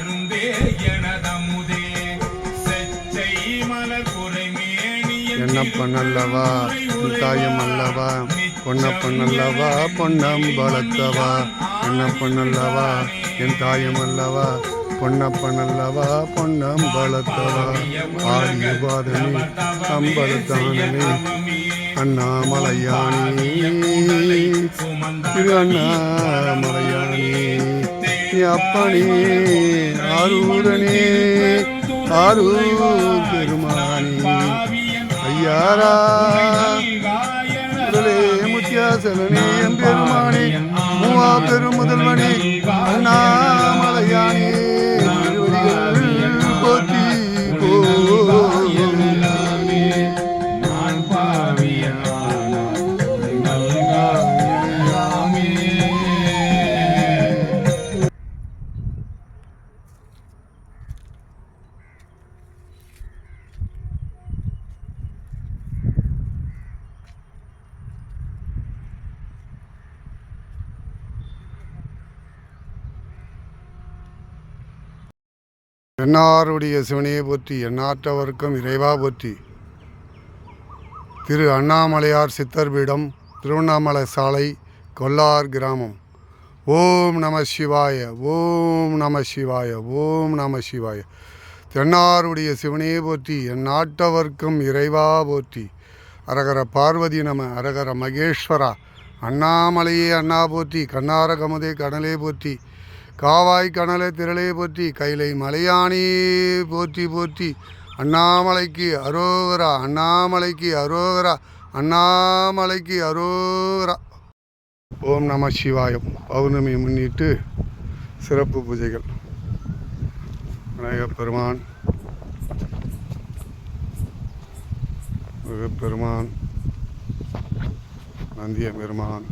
அருந்தே எனதமுதே. செச்சை மலர் என்னப்பன் அல்லவா? தாயம் அல்லவா? பொன்னப்பன் அல்லவா? பொன்னம்பலத்தவா என்னப்பன் அல்லவா? என் தாயம் அல்லவா? பொன்னப்பன் அல்லவா? பொன்னம்பலத்தவா பாதமே அம்பலத்தானமே அண்ணாமலையானே. திரு அண்ணாமலையானே. அப்பனே ஆரூரனே ஆரூர் பெருமானே. ஐயாரா முதலே முத்தியாசலனே எம்பெருமானே மூவா பெருமுதல்வனே அண்ணா. என்னாருடைய சிவனையை போற்றி எண்ணாற்றவர்க்கும் இறைவா போற்றி. திரு அண்ணாமலையார் சித்தர் பீடம் திருவண்ணாமலை சாலை கொல்லார் கிராமம். ஓம் நம சிவாய ஓம் நம சிவாய ஓம் நம சிவாய. தென்னாருடைய சிவனையே போற்றி என் நாட்டவர்க்கும் இறைவா போற்றி. அரகர பார்வதி நம அரகர மகேஸ்வரா. அண்ணாமலையே அண்ணா போற்றி கண்ணார கமுதே கடலே போற்றி. காவாய் கணலை திரளையை போற்றி கைலை மலையானே போற்றி போற்றி. அண்ணாமலைக்கு அரோகரா அண்ணாமலைக்கு அரோகரா அண்ணாமலைக்கு அரோகரா. ஓம் நம சிவாயம். பௌர்ணமி முன்னிட்டு சிறப்பு பூஜைகள். விநாயகப் பெருமான் பெருமான் நந்திய பெருமான்